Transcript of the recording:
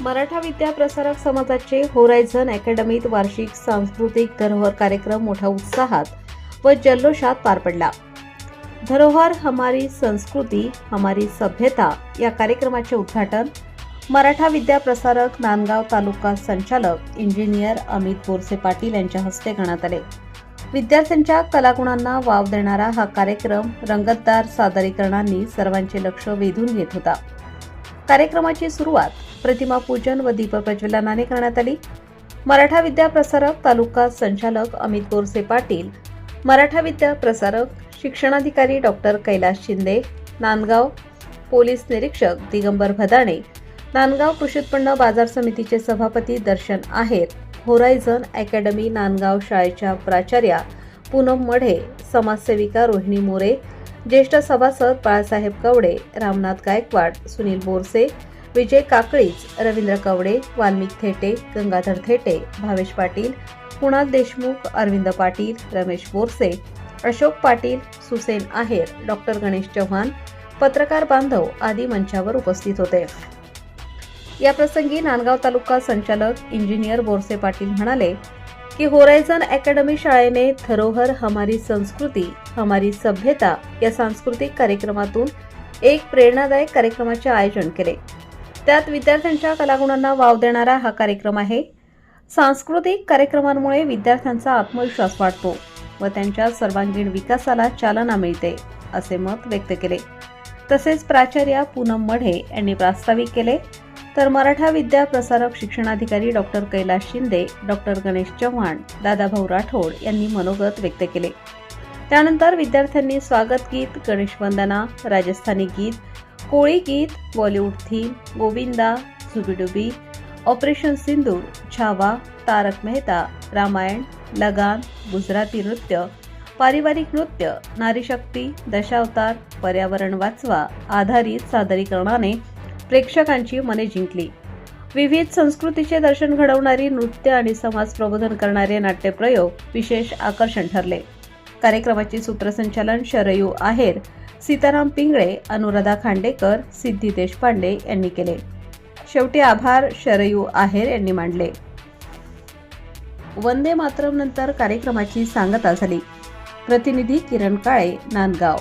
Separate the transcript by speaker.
Speaker 1: मराठा विद्याप्रसारक समाजाचे होरायझन अकॅडमीत वार्षिक सांस्कृतिक धरोहर कार्यक्रम मोठ्या उत्साहात व जल्लोषात पार पडला. धरोहर हमारी संस्कृती हमारी सभ्यता या कार्यक्रमाचे उद्घाटन मराठा विद्याप्रसारक नांदगाव तालुका संचालक इंजिनियर अमित बोरसे पाटील यांच्या हस्ते करण्यात आले. विद्यार्थ्यांच्या कलागुणांना वाव देणारा हा कार्यक्रम रंगतदार सादरीकरणांनी सर्वांचे लक्ष वेधून घेत होता. कार्यक्रमाची सुरुवात प्रतिमा पूजन व दीपप्रज्वलनाने करण्यात आली. मराठा विद्या प्रसारक तालुका संचालक अमित गोरसे पाटील मराठा विद्या प्रसारक शिक्षणाधिकारी डॉक्टर कैलास शिंदे नांदगाव पोलीस निरीक्षक दिगंबर भदाणे नांदगाव कृषी उत्पन्न बाजार समितीचे सभापती दर्शन आहेर होरायझन अकॅडमी नांदगाव शाळेच्या प्राचार्या पूनम मढे समाजसेविका रोहिणी मोरे ज्येष्ठ सभासद बाळासाहेब कवडे रामनाथ गायकवाड सुनील बोरसे विजय काकळीच रवींद्र कवडे वाल्मिक थेटे गंगाधर थेटे भावेश पाटील कुणाल देशमुख अरविंद पाटील रमेश बोरसे अशोक पाटील सुसेन आहेर डॉक्टर गणेश चव्हाण पत्रकार बांधव आदी मंचावर उपस्थित होते. या प्रसंगी नांदगाव तालुका संचालक इंजिनियर बोरसे पाटील म्हणाले की होरायझन अकॅडमी शाळेने धरोहर हमारी संस्कृती हमारी सभ्यता या सांस्कृतिक कार्यक्रमातून एक प्रेरणादायक कार्यक्रमाचे आयोजन केले. त्यात विद्यार्थ्यांच्या कलागुणांना वाव देणारा हा कार्यक्रम आहे. सांस्कृतिक कार्यक्रमांमुळे विद्यार्थ्यांचा आत्मविश्वास वाढतो व त्यांच्या सर्वांगीण विकासाला चालना मिळते असे मत व्यक्त केले. तसेच प्राचार्या पूनम मढे यांनी प्रास्ताविक केले तर मराठा विद्या प्रसारक शिक्षणाधिकारी डॉक्टर कैलास शिंदे डॉक्टर गणेश चव्हाण दादाभाऊ राठोड यांनी मनोगत व्यक्त केले. त्यानंतर विद्यार्थ्यांनी स्वागत गीत गणेश वंदना राजस्थानी गीत कोळी गीत Bollywood theme Govinda Zoobi Doobi operation Sindoor Chhaava Tarak Mehta Ramayan Lagaan Gujarati नृत्य पारिवारिक नृत्य नारीशक्ती दशावतार पर्यावरण वाचवा आधारित सादरीकरणाने प्रेक्षकांची मने जिंकली. विविध संस्कृतीचे दर्शन घडवणारी नृत्य आणि समाज प्रबोधन करणारे नाट्यप्रयोग विशेष आकर्षण ठरले. कार्यक्रमाचे सूत्रसंचालन शरयू आहेर सीताराम पिंगळे अनुराधा खांडेकर सिद्धी देशपांडे यांनी केले. शेवटी आभार शरयू आहेर यांनी मांडले वंदे मातरम नंतर कार्यक्रमाची सांगता झाली. प्रतिनिधी किरण काळे नांदगाव.